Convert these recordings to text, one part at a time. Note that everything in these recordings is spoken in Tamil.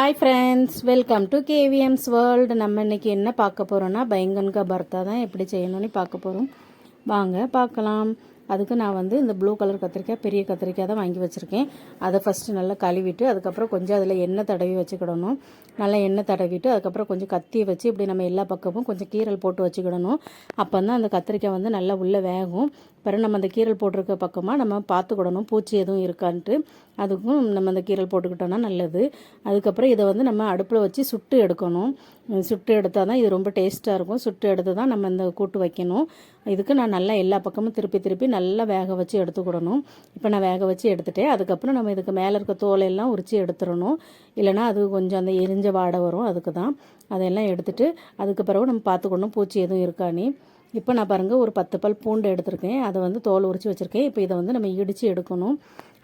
Hi friends welcome to KVM's world நம்ம இன்னைக்கு என்ன பார்க்க போகிறோன்னா பைங்கன்கா பர்த்தா தான் எப்படி செய்யணும்னு பார்க்க போகிறோம் வாங்க பார்க்கலாம். அதுக்கு நான் வந்து இந்த ப்ளூ கலர் கத்திரிக்காய் பெரிய கத்திரிக்காய் தான் வாங்கி வச்சுருக்கேன். அதை ஃபஸ்ட்டு நல்லா கழுவிட்டு அதுக்கப்புறம் கொஞ்சம் அதில் எண்ணெய் தடவி வச்சுக்கிடணும். நல்லா எண்ணெய் தடவிட்டு அதுக்கப்புறம் கொஞ்சம் கத்தியை வச்சு இப்படி நம்ம எல்லா பக்கமும் கொஞ்சம் கீரல் போட்டு வச்சுக்கிடணும். அப்போ தான் அந்த கத்திரிக்காய் வந்து நல்லா உள்ளே வேகும். பிறகு நம்ம அந்த கீரல் போட்டிருக்க பக்கமாக நம்ம பார்த்துக்கிடணும். பூச்சி எதுவும் இருக்கான்ட்டு. அதுக்கும் நம்ம அந்த கீரல் போட்டுக்கிட்டோன்னா நல்லது. அதுக்கப்புறம் இதை வந்து நம்ம அடுப்பில் வச்சு சுட்டு எடுக்கணும். சுட்டு எடுத்தால் தான் இது ரொம்ப டேஸ்ட்டாக இருக்கும். சுட்டு எடுத்து தான் நம்ம இந்த கூட்டு வைக்கணும். இதுக்கு நான் நல்லா எல்லா பக்கமும் திருப்பி திருப்பி நல்லா நல்லா வேக வச்சு எடுத்துக்கிடணும். இப்போ நான் வேக வச்சு எடுத்துட்டேன். அதுக்கப்புறம் நம்ம இதுக்கு மேலே இருக்க தோலையெல்லாம் உரித்து எடுத்துடணும். இல்லைனா அது கொஞ்சம் அந்த எரிஞ்ச வாடை வரும். அதுக்கு தான் அதையெல்லாம் எடுத்துகிட்டு அதுக்கு பிறகு நம்ம பார்த்துக்கணும். பூச்சி எதுவும் இருக்கானே இப்போ நான் பாருங்கள் ஒரு பத்து பல் பூண்டு எடுத்திருக்கேன். அதை வந்து தோல் உரித்து வச்சுருக்கேன். இப்போ இதை வந்து நம்ம இடித்து எடுக்கணும்.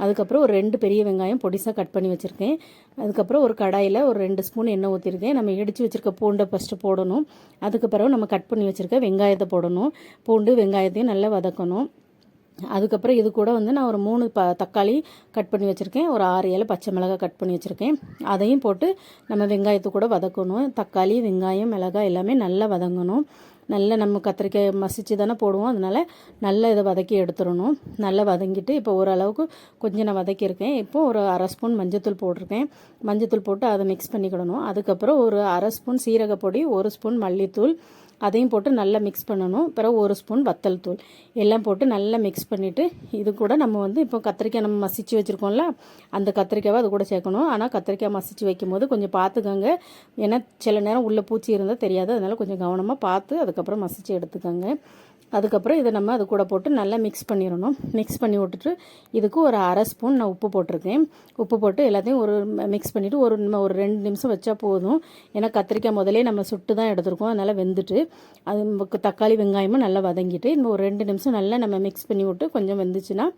அதுக்கப்புறம் ஒரு ரெண்டு பெரிய வெங்காயம் பொடிசாக கட் பண்ணி வச்சுருக்கேன். அதுக்கப்புறம் ஒரு கடாயில் ஒரு ரெண்டு ஸ்பூன் எண்ணெய் ஊற்றிருக்கேன் நம்ம இடித்து வச்சுருக்க பூண்டை ஃபஸ்ட்டு போடணும். அதுக்கு பிறகு நம்ம கட் பண்ணி வச்சுருக்க வெங்காயத்தை போடணும். பூண்டு வெங்காயத்தையும் நல்லா வதக்கணும். அதுக்கப்புறம் இது கூட வந்து நான் ஒரு மூணு ப தக்காளி கட் பண்ணி வச்சுருக்கேன். ஒரு ஆறு ஏழு பச்சை மிளகாய் கட் பண்ணி வச்சுருக்கேன். அதையும் போட்டு நம்ம வெங்காயத்தை கூட வதக்கணும். தக்காளி வெங்காயம் மிளகாய் எல்லாமே நல்லா வதங்கணும். நல்லா நம்ம கத்திரிக்காய் மசிச்சு தானே போடுவோம். அதனால் நல்லா இதை வதக்கி எடுத்துடணும். நல்லா வதங்கிட்டு இப்போ ஓரளவுக்கு கொஞ்சம் நான் வதக்கியிருக்கேன். இப்போ ஒரு அரை ஸ்பூன் மஞ்சத்தூள் போட்டிருக்கேன். மஞ்சத்தூள் போட்டு அதை மிக்ஸ் பண்ணிக்கிடணும். அதுக்கப்புறம் ஒரு அரை ஸ்பூன் சீரக பொடி ஒரு ஸ்பூன் மல்லித்தூள் அதையும் போட்டு நல்லா மிக்ஸ் பண்ணணும். பிறகு ஒரு ஸ்பூன் வத்தல் தூள். எல்லாம் போட்டு நல்லா மிக்ஸ் பண்ணிவிட்டு இது கூட நம்ம வந்து இப்போ கத்திரிக்காய் நம்ம மசிச்சு வச்சுருக்கோம்ல அந்த கத்திரிக்காவை அது கூட சேர்க்கணும். ஆனால் கத்திரிக்காய் மசிச்சு வைக்கும் போது கொஞ்சம் பார்த்துக்கோங்க. ஏன்னா சில நேரம் உள்ளே பூச்சி இருந்தால் தெரியாது. அதனால் கொஞ்சம் கவனமாக பார்த்து அதுக்கப்புறம் மசிச்சு எடுத்துக்கோங்க. அதுக்கப்புறம் இதை நம்ம அது கூட போட்டு நல்லா மிக்ஸ் பண்ணிடணும். மிக்ஸ் பண்ணி விட்டுட்டு இதுக்கு ஒரு அரை ஸ்பூன் நான் உப்பு போட்டிருக்கேன். உப்பு போட்டு எல்லாத்தையும் ஒரு மிக்ஸ் பண்ணிவிட்டு ஒரு ஒரு ரெண்டு நிமிஷம் வச்சா போதும். ஏன்னா கத்திரிக்காய் முதலே நம்ம சுட்டு தான் எடுத்துருக்கோம். அதனால் வெந்துட்டு அது தக்காளி வெங்காயமும் நல்லா வதங்கிட்டு இன்னும் ஒரு ரெண்டு நிமிஷம் நல்லா நம்ம மிக்ஸ் பண்ணி விட்டு கொஞ்சம் வெந்துச்சுன்னா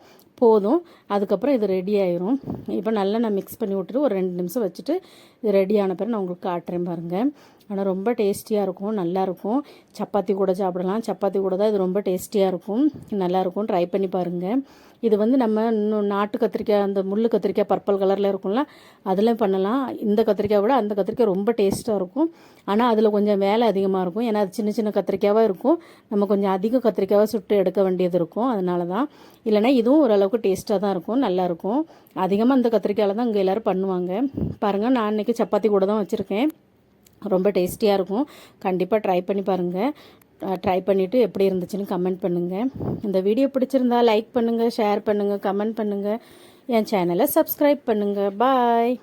போதும். அதுக்கப்புறம் இது ரெடி ஆயிரும். இப்போ நல்லா நான் மிக்ஸ் பண்ணி விட்டுட்டு ஒரு ரெண்டு நிமிஷம் வச்சுட்டு இது ரெடி ஆன பிறகு நான் உங்களுக்கு காட்டுறேன் பாருங்கள் ஆனால் ரொம்ப டேஸ்டியாக இருக்கும் நல்லாயிருக்கும் சப்பாத்தி கூட சாப்பிடலாம். சப்பாத்தி கூட தான் இது ரொம்ப டேஸ்டியாக இருக்கும். நல்லாயிருக்கும் ட்ரை பண்ணி பாருங்கள் இது வந்து நம்ம இன்னும் நாட்டு கத்திரிக்காய் அந்த முள் கத்திரிக்காய் பர்பிள் கலரில் இருக்கும்ல அதில் பண்ணலாம். இந்த கத்திரிக்காய் விட அந்த கத்திரிக்காய் ரொம்ப டேஸ்ட்டாக இருக்கும். ஆனால் அதில் கொஞ்சம் வேலை அதிகமாக இருக்கும். ஏன்னா அது சின்ன சின்ன கத்திரிக்காவாக இருக்கும். நம்ம கொஞ்சம் அதிக கத்திரிக்காவாக சுட்டு எடுக்க வேண்டியது இருக்கும். அதனால தான் இல்லைனா இதுவும் ஓரளவுக்கு டேஸ்ட்டாக தான் இருக்கும். நல்லாயிருக்கும் அதிகமாக அந்த கத்திரிக்காயில் தான் இங்கே எல்லோரும் பண்ணுவாங்க. பாருங்கள் நான் இன்றைக்கி சப்பாத்தி கூட தான் வச்சுருக்கேன். ரொம்ப டேஸ்டியாக இருக்கும். கண்டிப்பாக ட்ரை பண்ணி பாருங்கள் ட்ரை பண்ணிவிட்டு எப்படி இருந்துச்சுன்னு கமெண்ட் பண்ணுங்கள் இந்த வீடியோ பிடிச்சிருந்தா லைக் பண்ணுங்கள் ஷேர் பண்ணுங்கள் கமெண்ட் பண்ணுங்கள் என் சேனலை சப்ஸ்கிரைப் பண்ணுங்கள் பாய்